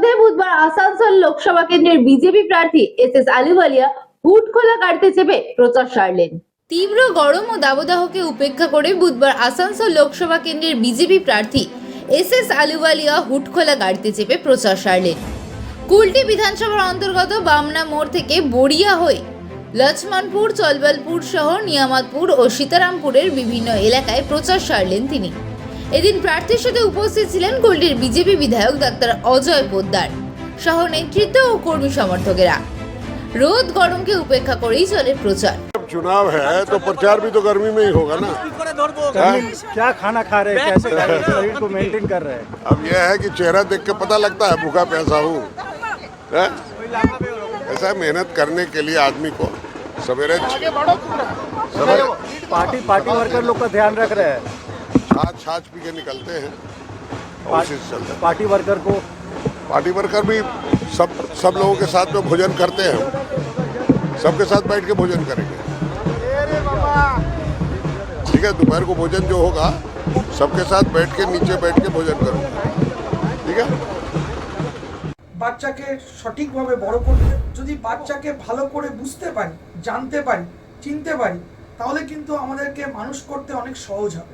মধ্যে বুধবার আসানসোল লোকসভা কেন্দ্রের বিজেপি প্রার্থী এস এস আলিওয়ালিয়া হুট খোলা কাটতে চেপে প্রচার সারলেন। তীব্র গরম ও দাবদাহকে উপেক্ষা করে বুধবার আসানসোল লোকসভা কেন্দ্রের বিজেপি প্রার্থী এস এস আলুওয়ালিয়া হুটখোলা গাড়িতে চেপে প্রচার সারলেন। কুলটি বিধানসভার অন্তর্গত বামনা মোড় থেকে বড়িয়া হয়ে লক্ষ্মণপুর, চলবলপুর সহ নিয়ামতপুর ও সীতারামপুরের বিভিন্ন এলাকায় প্রচার সারলেন তিনি। এদিন প্রার্থীর সাথে উপস্থিত ছিলেন কুলটির বিজেপি বিধায়ক ডাক্তার অজয় পোদ্দার সহ নেতৃত্ব ও কর্মী সমর্থকেরা রোদ গরমকে উপেক্ষা করেই চলে প্রচার जब चुनाव है तो प्रचार भी तो गर्मी में ही होगा ना गर्मी क्या खाना खा रहे हैं कैसे खा रहे हैं शरीर को मेंटेन कर रहे हैं अब यह है कि चेहरा देख के पता लगता है भूखा प्यासा हूँ हैं? ऐसा मेहनत करने के लिए आदमी को सवेरे सवेरे पार्टी पार्टी वर्कर लोग का ध्यान रख रहे हैं छाछ छाछ पी के निकलते हैं और उसी से चलते हैं पार्टी वर्कर को पार्टी वर्कर भी सब सब लोगों के साथ में भोजन करते हैं सबके साथ बैठ के भोजन करेंगे ठीक है दोपहर को भोजन जो होगा सबके साथ बैठ के नीचे बैठ के भोजन करूँगा ठीक है বাচ্চাকে সঠিকভাবে বড় করতে যদি বাচ্চাকে ভালো করে বুঝতে পারি জানতে পারি চিনতে পারি তাহলে কিন্তু আমাদেরকে মানুষ করতে অনেক সহজ হবে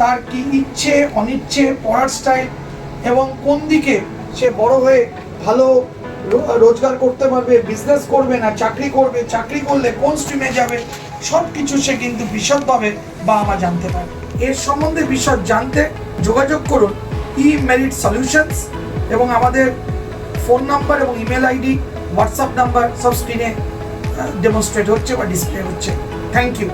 তার কি ইচ্ছে, অনিচ্ছে, পড়ার স্টাইল এবং কোন দিকে সে বড় হয়ে ভালো রোজগার করতে পারবে বিজনেস করবে না, চাকরি করবে, চাকরি করলে কোন স্ট্রিমে যাবে সব কিছু সে কিন্তু বিশদভাবে বাবা জানতে পারে। এর সম্বন্ধে বিশদ জানতে যোগাযোগ করুন ই মেরিট সলিউশনস এবং আমাদের ফোন নাম্বার এবং ইমেল আইডি হোয়াটসঅ্যাপ নাম্বার সব স্ক্রিনে ডেমনস্ট্রেট হচ্ছে বা ডিসপ্লে হচ্ছে। Thank you